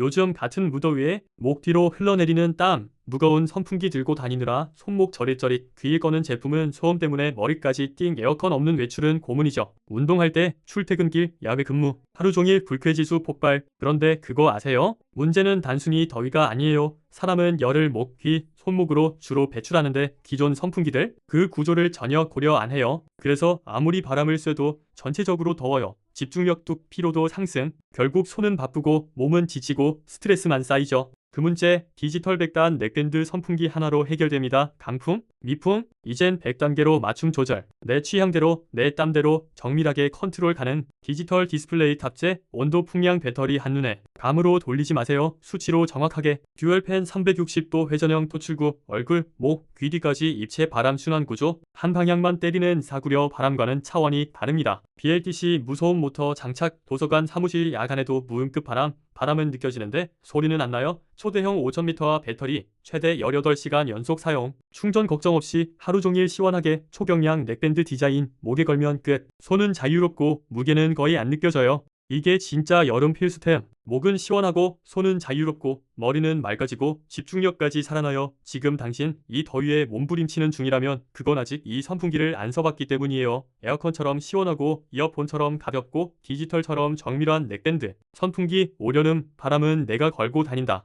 요즘 같은 무더위에 목 뒤로 흘러내리는 땀, 무거운 선풍기 들고 다니느라 손목 저릿저릿 귀일 거는 제품은 소음 때문에 머리까지 띵 에어컨 없는 외출은 고문이죠. 운동할 때, 출퇴근길, 야외 근무, 하루 종일 불쾌지수 폭발. 그런데 그거 아세요? 문제는 단순히 더위가 아니에요. 사람은 열을 목, 귀, 손목으로 주로 배출하는데 기존 선풍기들 그 구조를 전혀 고려 안 해요. 그래서 아무리 바람을 쐬도 전체적으로 더워요. 집중력도 피로도 상승. 결국 손은 바쁘고 몸은 지치고 스트레스만 쌓이죠. 그 문제 디지털 백단 넥밴드 선풍기 하나로 해결됩니다. 강풍, 미풍, 이젠 100단계로 맞춤 조절, 내 취향대로 내 땀대로 정밀하게 컨트롤 가능 디지털 디스플레이 탑재, 온도 풍량 배터리 한눈에 감으로 돌리지 마세요. 수치로 정확하게 듀얼 팬 360도 회전형 토출구, 얼굴, 목, 귀 뒤까지 입체 바람 순환 구조, 한 방향만 때리는 사구려 바람과는 차원이 다릅니다. BLTC 무소음 모터 장착, 도서관 사무실 야간에도 무음급 바람, 바람은 느껴지는데 소리는 안 나요? 초대형 5000m와 배터리, 최대 18시간 연속 사용, 충전 걱정 없이 하루 종일 시원하게 초경량 넥밴드 디자인, 목에 걸면 끝. 손은 자유롭고 무게는 거의 안 느껴져요. 이게 진짜 여름 필수템. 목은 시원하고 손은 자유롭고 머리는 맑아지고 집중력까지 살아나요. 지금 당신 이 더위에 몸부림치는 중이라면 그건 아직 이 선풍기를 안 써봤기 때문이에요. 에어컨처럼 시원하고 이어폰처럼 가볍고 디지털처럼 정밀한 넥밴드. 선풍기 올여름 바람은 내가 걸고 다닌다.